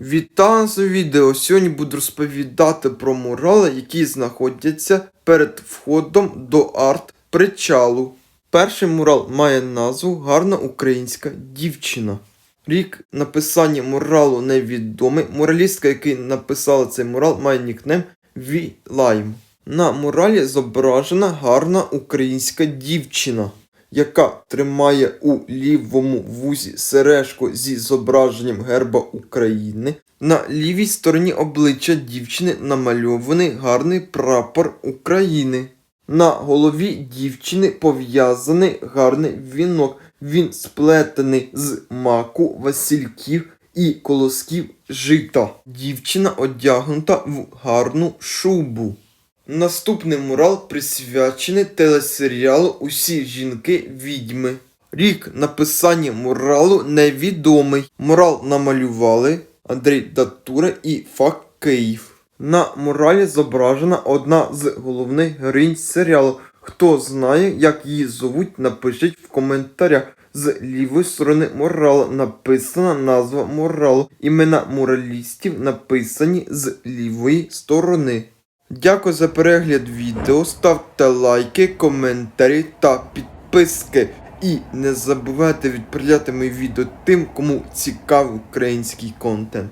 Вітаю за відео. Сьогодні буду розповідати про мурали, які знаходяться перед входом до арт-причалу. Перший мурал має назву Гарна українська дівчина. Рік написання муралу невідомий. Муралістка, який написала цей мурал, має нікнейм Ві Лайм. На муралі зображена гарна українська дівчина, яка тримає у лівому вузі сережку зі зображенням герба України. На лівій стороні обличчя дівчини намальований гарний прапор України. На голові дівчини пов'язаний гарний вінок. Він сплетений з маку, васильків і колосків жита. Дівчина одягнута в гарну шубу. Наступний мурал присвячений телесеріалу Усі жінки відьми. Рік написання муралу невідомий. Мурал намалювали Андрій Датура і Фак Київ. На муралі зображена одна з головних героїнь серіалу. Хто знає, як її зовуть, напишіть в коментарях. З лівої сторони мурала написана назва муралу. Імена муралістів написані з лівої сторони. Дякую за перегляд відео. Ставте лайки, коментарі та підписки. І не забувайте відправляти мої відео тим, кому цікавий український контент.